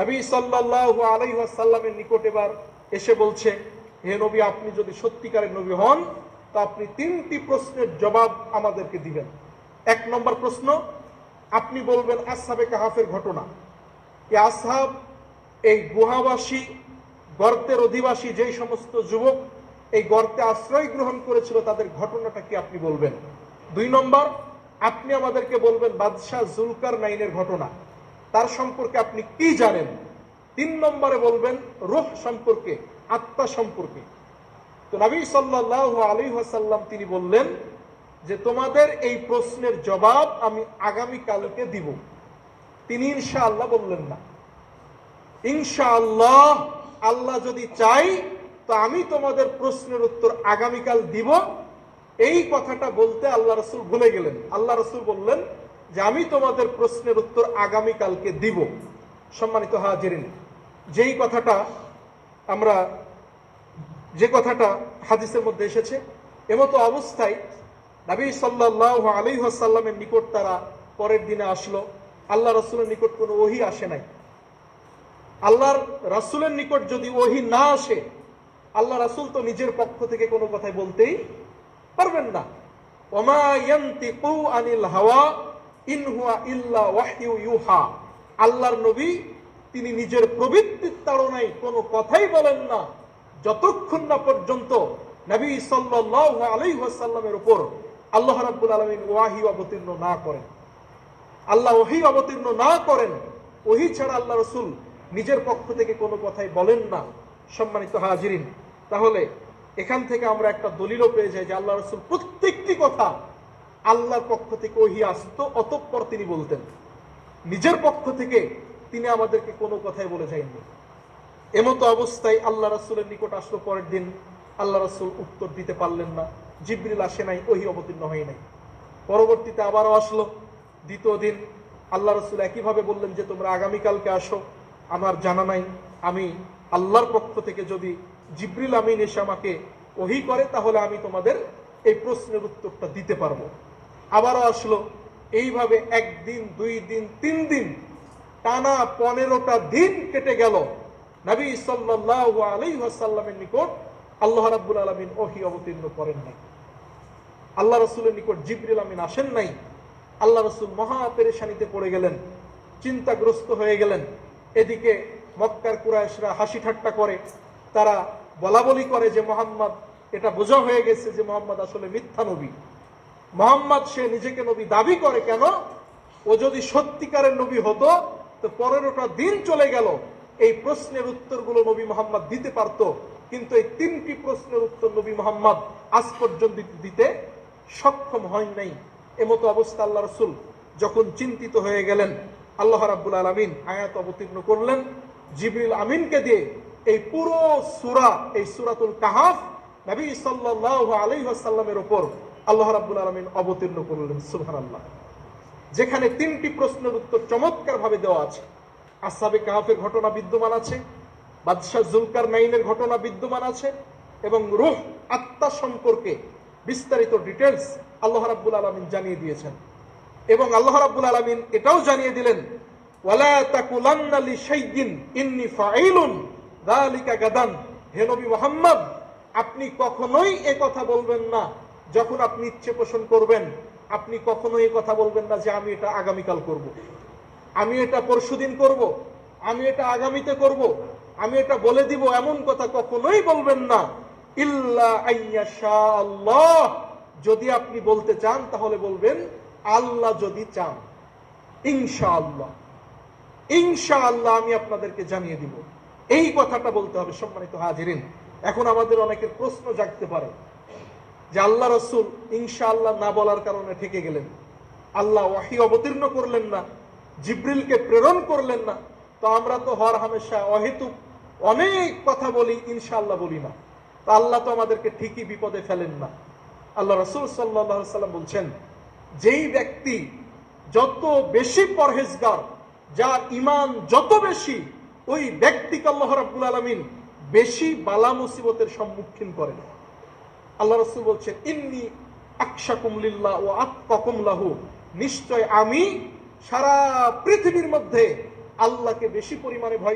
নবী সাল্লাল্লাহু আলাইহি ওয়াসাল্লামের নিকট এবার এসে বলছে, হে নবী, আপনি যদি সত্যিকারের নবী হন, তা আপনি তিনটি প্রশ্নের জবাব আমাদেরকে দিবেন। এক নম্বর প্রশ্ন, আপনি বলবেন, আসহাবে কাহাফের ঘটনা। এই আসহাব, এই গুহাবাসী, গর্তের অধিবাসী যেই সমস্ত যুবক এই গর্তে আশ্রয় গ্রহণ করেছিল, তাদের ঘটনাটা কি আপনি বলবেন? দুই নম্বর, আপনি আমাদেরকে বলবেন, বাদশাহ জুলকার নাইনের ঘটনা। তার সম্পর্কে আপনি কি জানেন? তিন নম্বরে বলবেন, রূহ সম্পর্কে, আত্মা সম্পর্কে। তো নবী সাল্লাল্লাহু আলাইহি ওয়াসাল্লাম তিনি বললেন যে, তোমাদের এই প্রশ্নের জবাব আমি আগামী কালকে দিব। তিনি ইনশাআল্লাহ বললেন না। ইনশাআল্লাহ আল্লাহ যদি চাই, তো আমি তোমাদের প্রশ্নের উত্তর আগামীকাল দিব। এই কথাটা বলতে আল্লাহ রসুল ভুলে গেলেন। আল্লাহ রসুল বললেন যে আমি তোমাদের প্রশ্নের উত্তর আগামীকালকে দিব। সম্মানিত হাজিরিন, যেই কথাটা আমরা, যে কথাটা হাদিসের মধ্যে এসেছে, এমতো অবস্থায় নবী সাল্লাহ আলী সাল্লামের নিকট তারা পরের দিনে আসলো। আল্লাহ রসুলের নিকট কোনো ওহি আসে নাই। আল্লাহর রাসুলের নিকট যদি ওহি না আসে, আল্লাহ রাসুল তো নিজের পক্ষ থেকে কোনো কথাই বলতেই পারবেন না। ওমা আনিল হাওয়া ইন হুয়া ইল্লা ওয়াহইউ ইউহা। আল্লাহর নবী, তিনি নিজের প্রবৃত্তির তাড়নায় কোনো কথাই বলেন না। যতক্ষণ না পর্যন্ত নবী সাল্লাল্লাহু আলাইহি ওয়াসাল্লামের উপর আল্লাহ রাব্বুল আলামিন ওয়াহি অবতীর্ণ না করেন, আল্লাহ ওহি অবতীর্ণ না করেন, ওহি ছাড়া আল্লাহ রসুল নিজের পক্ষ থেকে কোনো কথাই বলেন না। সম্মানিত হাজিরিন, তাহলে এখান থেকে আমরা একটা দলিলও পেয়ে যাই যে আল্লাহ রসুল প্রত্যেকটি কথা আল্লাহর পক্ষ থেকে ওহি আসতো, অতঃপর তিনি বলতেন, নিজের পক্ষ থেকে তিনি আমাদেরকে কোনো কথাই বলে যায়নি। এমতো অবস্থায় আল্লাহ রসুলের নিকট আসলো পরের দিন। আল্লাহ রাসুল উত্তর দিতে পারলেন না। জিবরিল আসে নাই, ওহি অবতীর্ণ হয় নাই। পরবর্তীতে আবারও আসলো। দ্বিতীয় দিন আল্লাহ রসুল একইভাবে বললেন যে, তোমরা আগামীকালকে আসো। আমার জানা নাই। আমি আল্লাহর পক্ষ থেকে যদি জিব্রিল আমিন এসে আমাকে ওহি করে, তাহলে আমি তোমাদের এই প্রশ্নের উত্তরটা দিতে পারব। আবারও আসলো। এইভাবে একদিন, দুই দিন, তিন দিন, টানা পনেরোটা দিন কেটে গেল। নবী সাল্লাল্লাহু আলাইহি ওয়াসাল্লামের নিকট আল্লাহ রাব্বুল আলামিন ওহি অবতীর্ণ করেন নাই। আল্লাহ রসুলের নিকট জিবরিল আমিন আসেন নাই। আল্লাহ রসুল মহা পেরেশানিতে পড়ে গেলেন, চিন্তাগ্রস্ত হয়ে গেলেন। এদিকে মক্কার কুরাইশরা হাসি ঠাট্টা করে। তারা বলা বলি করে যে, মোহাম্মদ, এটা বোঝা হয়ে গেছে যে, মোহাম্মদ আসলে মিথ্যা নবী। মোহাম্মদ সে নিজেকে নবী দাবি করে কেন? ও যদি সত্যিকারের নবী হতো, তো পনেরোটা দিন চলে গেল, এই প্রশ্নের উত্তরগুলো নবী মোহাম্মদ দিতে পারত। কিন্তু এই তিনটি প্রশ্নের উত্তর নবী মোহাম্মদ আজ পর্যন্ত দিতে সক্ষম হয় নাই। এমতো অবস্থা আল্লাহ রসুল যখন চিন্তিত হয়ে গেলেন, আল্লাহ রাব্বুল আলমিন আয়াত অবতীর্ণ করলেন, জিবরিল আমিনকে দিয়ে এই পুরো সুরা, এই সুরাতুল কাহাফ নবী সাল্লাল্লাহু আলাইহি ওয়াসাল্লামের উপর আল্লাহ রাব্বুল আলামিন অবতীর্ণ করলেন সুহান আল্লাহ যেখানে তিনটি প্রশ্নের উত্তর চমৎকার ভাবে দেওয়া আছে। আসাবে কাহাফের ঘটনা বিদ্যমান আছে, বাদশাহ জুলকার নাইনের ঘটনা বিদ্যমান আছে, এবং রুহ আত্মা সম্পর্কে বিস্তারিত ডিটেলস আল্লাহ রাব্বুল আলামিন জানিয়ে দিয়েছেন। এবং আল্লাহ রাব্বুল আলামিন এটাও জানিয়ে দিলেন ফাইলুন গাদান। আপনি কখনোই এ কথা বলবেন না। যখন আপনি ইচ্ছে পোষণ করবেন, আপনি কখনোই এ কথা বলবেন না যে আমি এটা আগামীকাল করব। আমি এটা পরশুদিন করব। আমি এটা আগামীতে করব। আমি এটা বলে দিব এমন কথা কখনোই বলবেন না ইল্লা আল্লাহ যদি আপনি বলতে চান, তাহলে বলবেন, আল্লাহ যদি চান, ইনশাআল্লাহ ইনশাআল্লাহ আমি আপনাদেরকে জানিয়ে দিব এই কথাটা বলতে হবে সম্মানিত হাজিরিন এখন আমাদের অনেকের প্রশ্ন জাগতে পারে যে আল্লাহ রসুল ইনশাআল্লাহ না বলার কারণে ঠেকে গেলেন। আল্লাহ ওয়াহি অবতীর্ণ করলেন না, জিব্রিলকে প্রেরণ করলেন না। তো আমরা তো হর হামেশা অহেতুক অনেক কথা বলি, ইনশাআল্লাহ বলি না। তো আল্লাহ তো আমাদেরকে ঠিকই বিপদে ফেলেন না। আল্লাহ রসুল সাল্লাহ সাল্লাম বলছেন, যেই ব্যক্তি যত বেশি পরহেজগার, যার ইমান যত বেশি, ওই ব্যক্তিকে আল্লাহ রাব্বুল আলমিন বেশি বালা মুসিবতের সম্মুখীন করেন। আল্লাহ রসুল বলছেন ইন্নি আকশাকুম লিল্লাহ ও আত্মাকুম লাহু। নিশ্চয় আমি সারা পৃথিবীর মধ্যে আল্লাহকে বেশি পরিমাণে ভয়